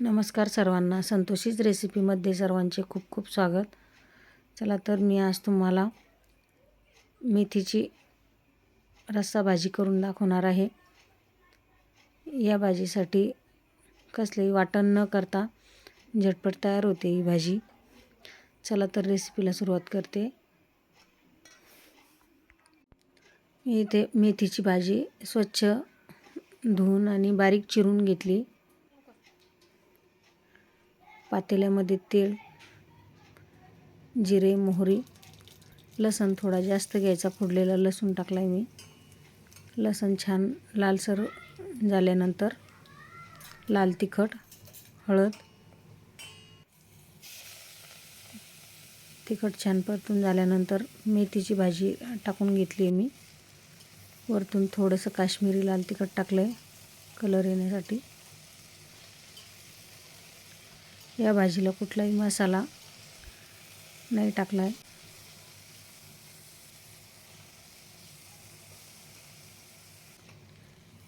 नमस्कार सर्वांना. संतोषीच रेसिपीमध्ये सर्वांचे खूप खूप स्वागत. चला तर मी आज तुम्हाला मेथीची रस्सा भाजी करून दाखवणार आहे. या भाजीसाठी कसलेही वाटण न करता झटपट तयार होते ही भाजी. चला तर रेसिपीला सुरुवात करते. मी इथे मेथीची भाजी स्वच्छ धुवून आणि बारीक चिरून घेतली. पातेल्यामध्ये तेल जिरे मोहरी लसूण थोडा जास्त घ्यायचा. फोडलेला लसूण टाकला आहे मी. लसूण छान लालसर झाल्यानंतर लाल तिखट हळद तिखट छान परतून झाल्यानंतर मेथीची भाजी टाकून घेतली आहे मी. वरतून थोडंसं काश्मीरी लाल तिखट टाकलं आहे कलर येण्यासाठी. या भाजीला कुठलाही मसाला नाही टाकला आहे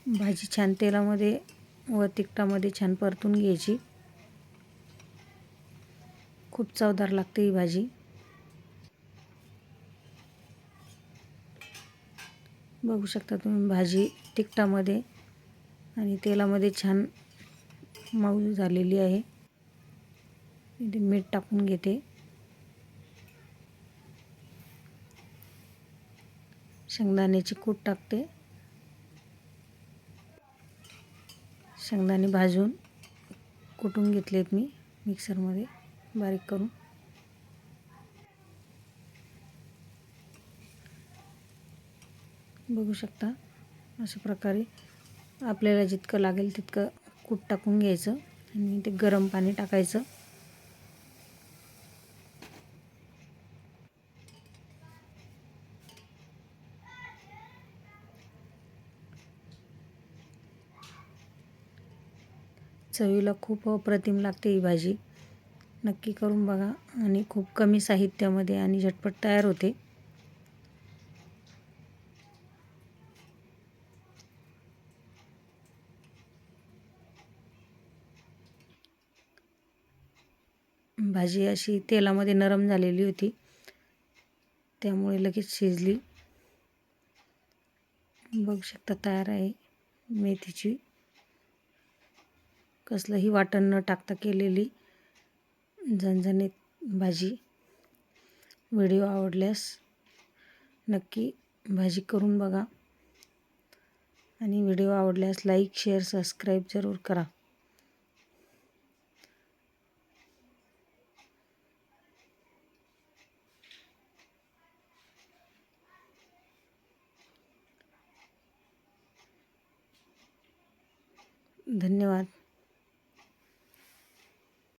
भाजी छान तेलामध्ये व तिखटामध्ये छान परतून घ्यायची. खूप चवदार लागते ही भाजी. बघू शकता तुम्ही भाजी तिखटामध्ये आणि तेलामध्ये छान मऊ झालेली आहे. इथे मीठ टाकून घेते. शेंगदाण्याची कूट टाकते. शेंगदाणे भाजून कुटून घेतलेत मी मिक्सरमध्ये बारीक करून. बघू शकता अशा प्रकारे आपल्याला जितकं लागेल तितकं कूट टाकून घ्यायचं आणि ते गरम पाणी टाकायचं. चवीला खूप अप्रतिम लागते ही भाजी. नक्की करून बघा. आणि खूप कमी साहित्यामध्ये आणि झटपट तयार होते. भाजी अशी तेलामध्ये नरम झालेली होती. त्यामुळे लगेच शिजली. बघू शकता तयार आहे मेथीची. कसलंही वाटण न टाकता केलेली झणझणीत भाजी. व्हिडिओ आवडल्यास नक्की भाजी करून बघा. आणि व्हिडिओ आवडल्यास लाईक शेअर सबस्क्राईब जरूर करा. धन्यवाद.